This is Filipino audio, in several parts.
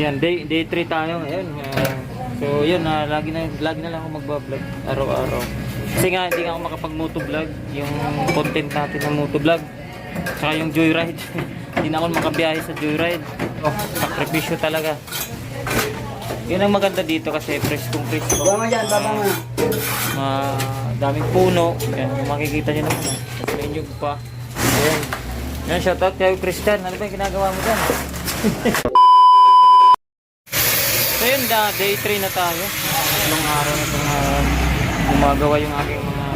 Yan, day, day 3 tayo ngayon. Ah, so, yun, na lagi, na, lagi na lang ako magbablog araw-araw. Kasi nga, hindi nga ako makapag-motovlog. Yung content natin ng motovlog. Tsaka yung joyride. hindi na ako makabiyahe sa joyride. Oh, sakripisyo talaga. Yun ang maganda dito kasi preskong presko. Baba dyan, baba mo. Ma daming puno. Yan, kung makikita nyo naman. ah. Tapos may nyug pa. Ayan. Yan, shoutout kay Christian. Ano ba yung ginagawa mo dyan? yun, da, day 3 na tayo. Ilang araw na itong ah, gumagawa yung aking mga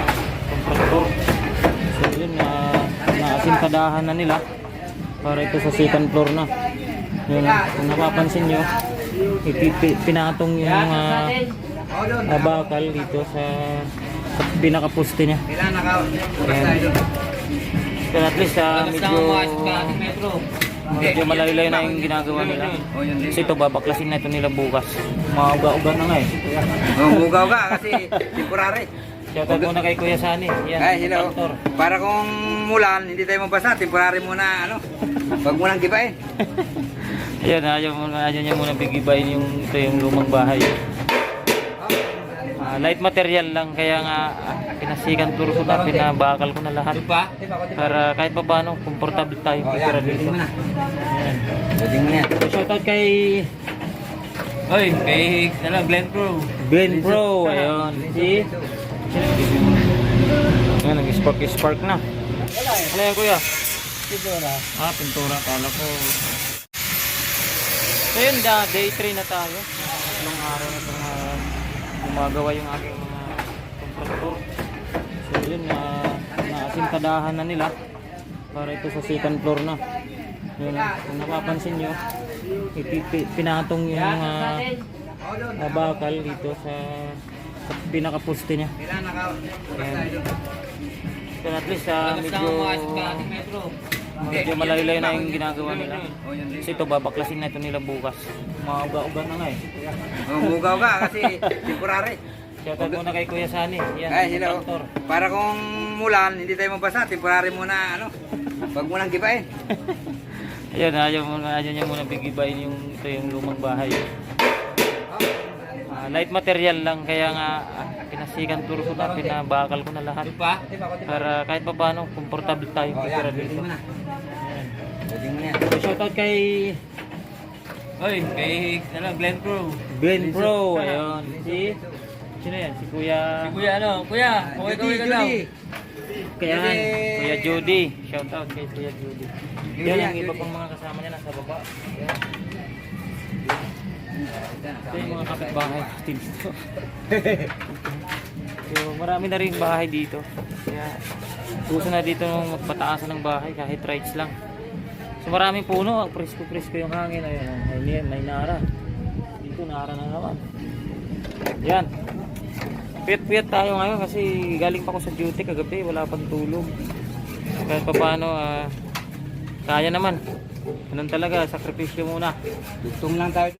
kontraktor. So yun, na naasimpadahan na nila para ito sa second floor na. Yun, kung napapansin nyo, pinatong yung mga uh, bakal dito sa, sa pinakaposte niya. Kailan naka... Ayan. Pero at least ah, medyo medyo malayo-layo na yung ginagawa nila. Kasi ito babaklasin na ito nila bukas. Mauga-uga na nga eh. Ka kasi temporary. Shoutout muna kay Kuya Sani. Yan, Ay, hello. kontraktor. Para kung mulan, hindi tayo mabasa, temporary muna, ano. Wag mo nang gibain. Ayan, ayaw, muna, ayaw niya muna bigibayin yung, ito yung lumang bahay. Ah, light material lang, kaya nga ah, pinasikan tour ko na, pinabakal ko na lahat. Pa? Para kahit pa paano, komportable tayo. Oh, yan. dito. Mo na. Ayan. Mo na. So, shoutout kay Oy, kay ano, Glenn Pro. Glenn Pro. Ayun. Si? Ayan, nag-spark spark na. Ano yan, kuya? Pintura. Ah, pintura. Kala ko. So yun, da, day 3 na tayo. Ilang araw na ah, gumagawa yung aking mga kontraktor. So yun, na naasimpadahan na nila para ito sa second floor na. Yun, kung napapansin nyo, pinatong yung mga uh, bakal dito sa, sa pinakaposte niya. Ayan. Pero at least lang medyo medyo malayo-layo na yung ginagawa nila. Oh. Kasi ito babaklasin na ito nila bukas. Mauga-uga na nga eh. Oh, mugaw ka kasi temporary. Shoutout muna kay Kuya Sani. Yan, Ay, hello. kontraktor. Para kung mulan, hindi tayo mabasa, temporary muna, ano. Wag mo nang gibain. Ayun, ayaw, muna, ayaw niya muna bigibayin yung, ito yung lumang bahay. Ah, light material lang, kaya nga ah, pinasikan tour ko na, pinabakal ko na lahat. Pa? Para kahit pa paano, komportable tayo. Oh, yan. Pwede dito. yan. So, shoutout kay Oy, kay ano, Glenn Pro. Glenn Pro. Ayun. Si, sino yan? Si Kuya... Si Kuya ano, Kuya, okay Judy, ka daw. Kaya Judy. Kuya Judy. Shout out kay Kuya Judy. Yan yan, ang iba pang mga kasama niya nasa baba. Yan. Ito yung mga kapitbahay dito. so marami na rin bahay dito. Kaya gusto na dito nung magpataasan ng bahay kahit rights lang. So maraming puno, presko-presko yung hangin. Ayan, may, may nara. Dito nara na naman. Yan. Piyat-piyat tayo ngayon kasi galing pa ako sa duty kagabi, wala pang tulog. Kahit pa paano, ah, kaya naman. Ganun talaga, sakripisyo muna. Gutom lang tayo.